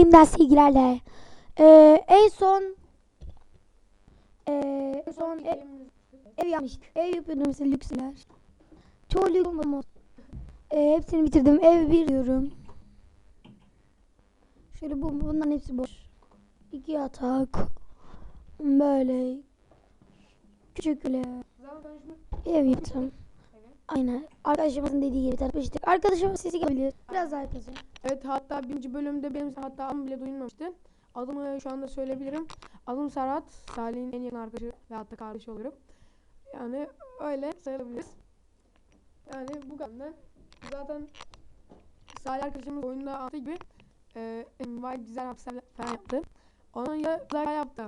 Şimdiden sevgilerle. Ee, en son ee, en son e- ev yapmıştık. Ev yapıyordum mesela lüksler. Çoğu lüks olmadı. Ee, hepsini bitirdim. Ev bir diyorum. Şöyle bu bunların hepsi boş. İki yatak. Böyle küçük bile ev yaptım. Aynen. Arkadaşımızın dediği gibi tartıştık. Arkadaşımın sesi gelebilir. Biraz daha kızım. Evet hatta birinci bölümde benim hatta adım bile duyulmamıştı. Adımı şu anda söyleyebilirim. Adım Serhat. Salih'in en yakın arkadaşı ve hatta kardeşi oluyorum. Yani öyle sayılabiliriz. Yani bu kadar. Zaten Salih arkadaşımız oyunda anlattığı gibi e, envai güzel hapisler falan yaptı. Onun ya güzel yaptı.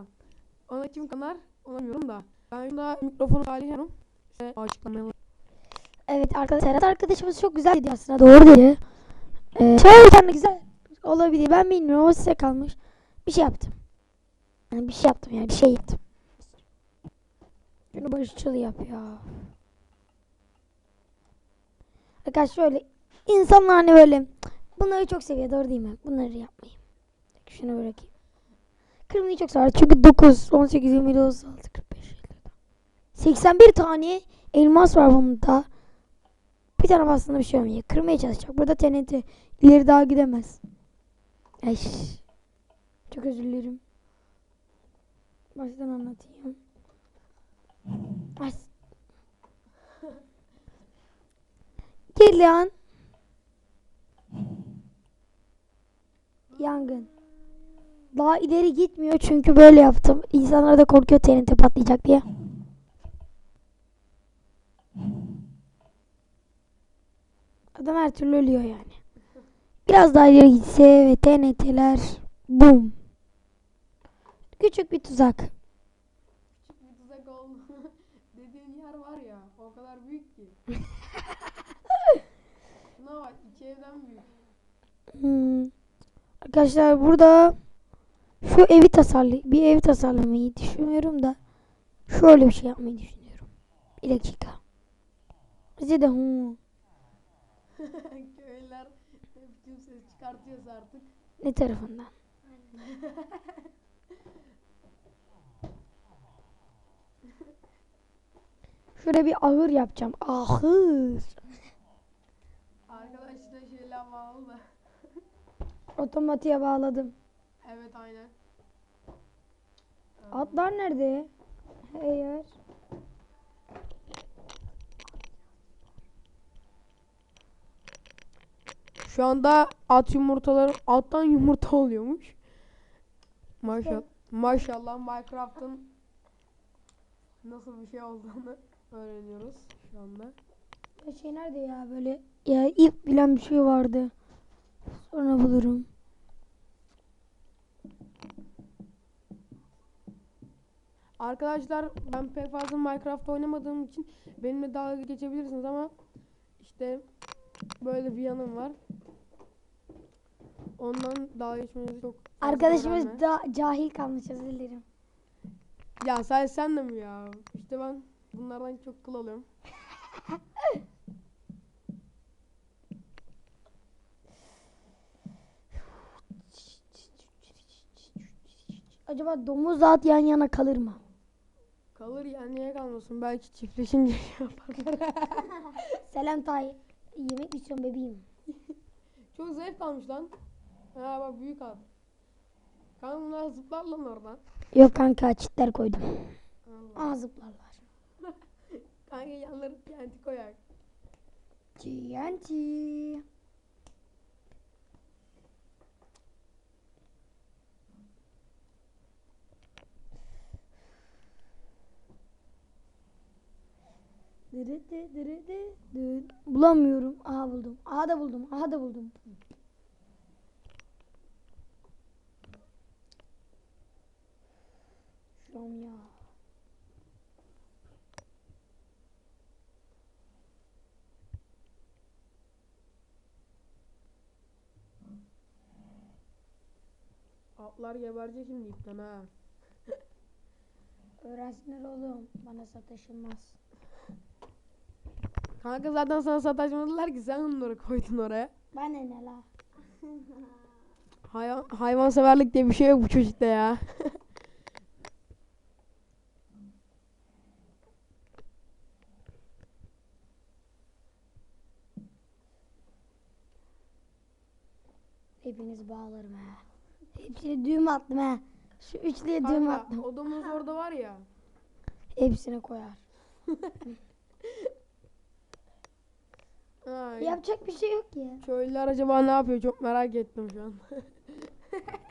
Ona kim kanar onu bilmiyorum da. Ben şu anda mikrofonu Salih'e. Size açıklamayı Evet arkadaşlar Serhat arkadaşımız çok güzel dedi aslında doğru dedi. Ee, de güzel olabilir ben bilmiyorum o size kalmış. Bir şey yaptım. Yani bir şey yaptım yani bir şey yaptım. Şunu barışçıl yap ya. Arkadaşlar şöyle insanlar hani böyle bunları çok seviyor doğru değil mi? Bunları yapmayayım. Şunu bırakayım. Kırmızıyı çok sever çünkü 9, 18, 27, 36, 45, 54. 81 tane elmas var bunda. Bir tane bastığında bir şey olmuyor. Kırmaya çalışacak. Burada TNT. ileri daha gidemez. Ay. Çok özür dilerim. Baştan anlatayım. Ay. Gel lan. Yangın. Daha ileri gitmiyor çünkü böyle yaptım. İnsanlar da korkuyor TNT patlayacak diye. Adam her türlü ölüyor yani. Biraz daha ileri gitse ve TNT'ler bum. Küçük bir tuzak. Küçük bir tuzak oldu. Dediğin yer var ya o kadar büyük ki. Şuna bak iki evden büyük. Hmm. Arkadaşlar burada şu evi tasarlay bir ev tasarlamayı düşünüyorum da şöyle bir şey yapmayı düşünüyorum. Bir dakika. Bize de hu. Köylüler hep tüm ses çıkartıyorsa artık. Ne tarafından? Şöyle bir ahır yapacağım. Ahır. Arkadaşlar şeyler bağlı. Otomatiğe bağladım. Evet aynen. Atlar nerede? Eğer. Şu anda at yumurtaları alttan yumurta oluyormuş. Maşallah. Maşallah Minecraft'ın nasıl bir şey olduğunu öğreniyoruz şu anda. Ya şey nerede ya böyle ya ip bilen bir şey vardı. Sonra bulurum. Arkadaşlar ben pek fazla Minecraft oynamadığım için benimle dalga geçebilirsiniz ama işte böyle bir yanım var. Ondan dalga geçmenizi çok Arkadaşımız öğrenme. da cahil kalmış özür dilerim. Ya sen sen de mi ya? İşte ben bunlardan çok kıl alıyorum. Acaba domuz at yan yana kalır mı? Kalır ya niye kalmasın? Belki çiftleşince şey yaparlar. Selam Tay. Yemek mi istiyorsun bebeğim? çok zayıf kalmış lan. Ha bak büyük at. Kanka bunlar zıplar lan oradan. Yok kanka çitler koydum. Aa zıplarlar. Kanka yanları TNT koyak. TNT. Bulamıyorum. Aha buldum. Aha da buldum. Aha da buldum. An ya. Atlar geberecek şimdi ipten ha. Öğrensinler oğlum. Bana sataşılmaz. Kanka zaten sana sataşmadılar ki sen onları koydun oraya. Bana ne la? Hayvan, hayvanseverlik diye bir şey yok bu çocukta ya. Hepinizi bağlarım ha. Hepsine düğüm attım ha. Şu üçlüye düğüm Kanka, attım. o domuz orada var ya. Hepsine koyar. Ay, Yapacak bir şey yok ya. köylüler acaba ne yapıyor çok merak ettim şu an.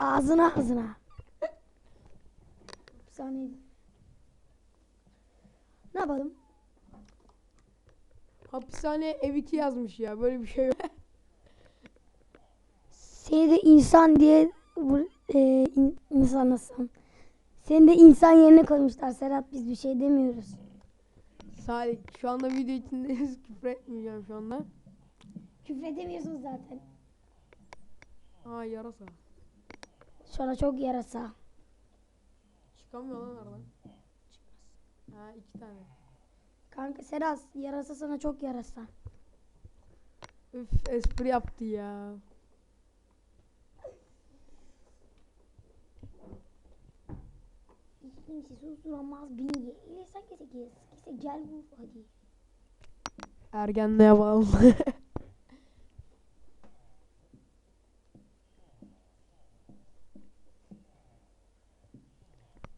Ağzına ağzına. Bir saniye. Ne yapalım? Hapishane ev 2 yazmış ya böyle bir şey yok. Seni de insan diye e, in- insan nasıl? Seni de insan yerine koymuşlar Serhat biz bir şey demiyoruz. Salih şu anda video içindeyiz küfür etmeyeceğim şu anda. Küfredemiyorsun zaten. Aa yarasa. Sonra çok yarasa. Çıkamıyor lan aradan. Ha iki tane. Kanka Serhat yarasa sana çok yarasa. Üf espri yaptı ya. Kimse susturamaz beni. İle sen kese kes. Kese gel vur hadi. Ergenliğe bağlı.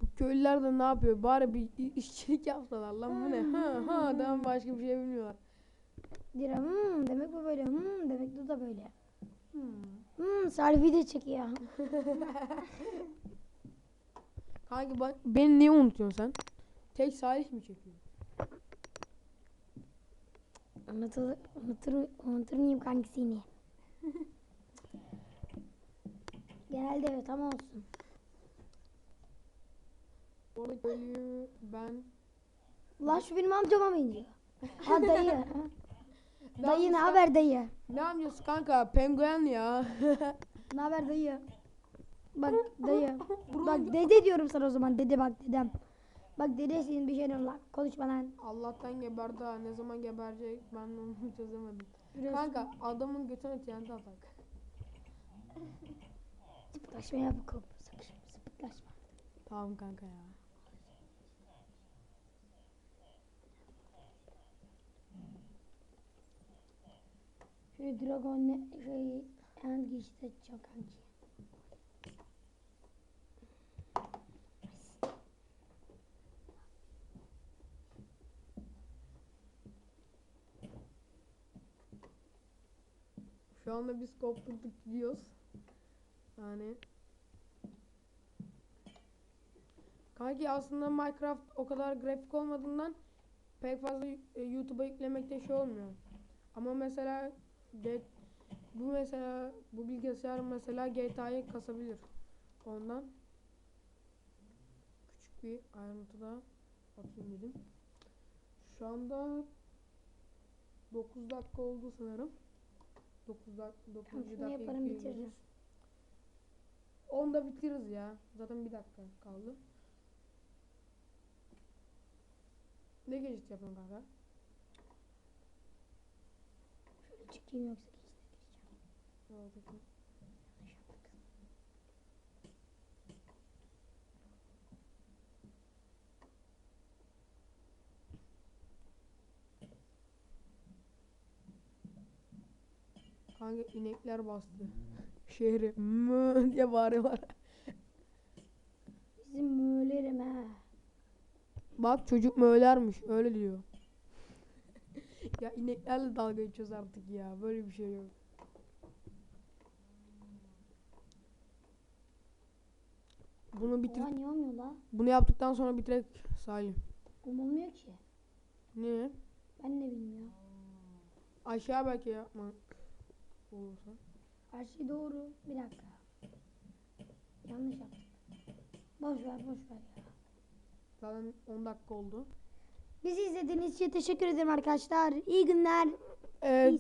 Bu köylüler de ne yapıyor? Bari bir işçilik yapsalar lan bu ne? Ha ha daha başka bir şey bilmiyorlar. Dira hmm, demek bu böyle. Hmm, demek bu da böyle. Hmm. Hmm, Salih video çekiyor. Kanki ben, beni niye unutuyorsun sen? Tek Salih mi çekiyor? Anlatır, unutur, unutur muyum kankisini? Genelde evet ama olsun. Orada köylüyü ben... Lan şu benim amcama benziyor. Ha dayı. dayı ne haber dayı? Ne yapıyorsun kanka? Penguen ya. Ne haber dayı? Bak dayı. bak dede diyorum sana o zaman. Dede bak dedem. Bak dedesin bir şey diyorum lan. Konuşma lan. Allah'tan geberdi ha. Ne zaman geberecek ben onu çözemedim. Biraz Kanka adamın götüne TNT atak. Sıpıklaşma ya bu kop. Sıkışma sıpıklaşma. Tamam kanka ya. Şöyle dragon ne şey end geçti çok kanki. Şu anda biz koptuk gidiyoruz. Yani Kanki aslında Minecraft o kadar grafik olmadığından pek fazla e, YouTube'a yüklemekte şey olmuyor. Ama mesela bu mesela bu bilgisayar mesela GTA'yı kasabilir. Ondan küçük bir ayrıntı da atayım dedim. Şu anda 9 dakika oldu sanırım. 9 dakika 9 Tamam, şunu dakika yaparım, bitiririz. 10'da bitiririz ya. Zaten bir dakika kaldı. Ne gecik yapıyorsun kanka? Şöyle çıkayım yoksa geçti. Merak etme. Kanka inekler bastı. Şehri mı diye bağırıyorlar. Bizim mölerim ha. Bak çocuk mu ölermiş öyle diyor. ya ineklerle dalga geçiyoruz artık ya. Böyle bir şey yok. Bunu bitir. Oha niye olmuyor la? Bunu yaptıktan sonra bitirek Salim. Olmuyor ki. Niye? Ben ne bilmiyorum. Aşağı belki yapma. Olursa. Her şey doğru. Bir dakika. Yanlış yaptım. Boş ver boş ver ya. Zaten 10 dakika oldu. Bizi izlediğiniz için teşekkür ederim arkadaşlar. İyi günler. Ee,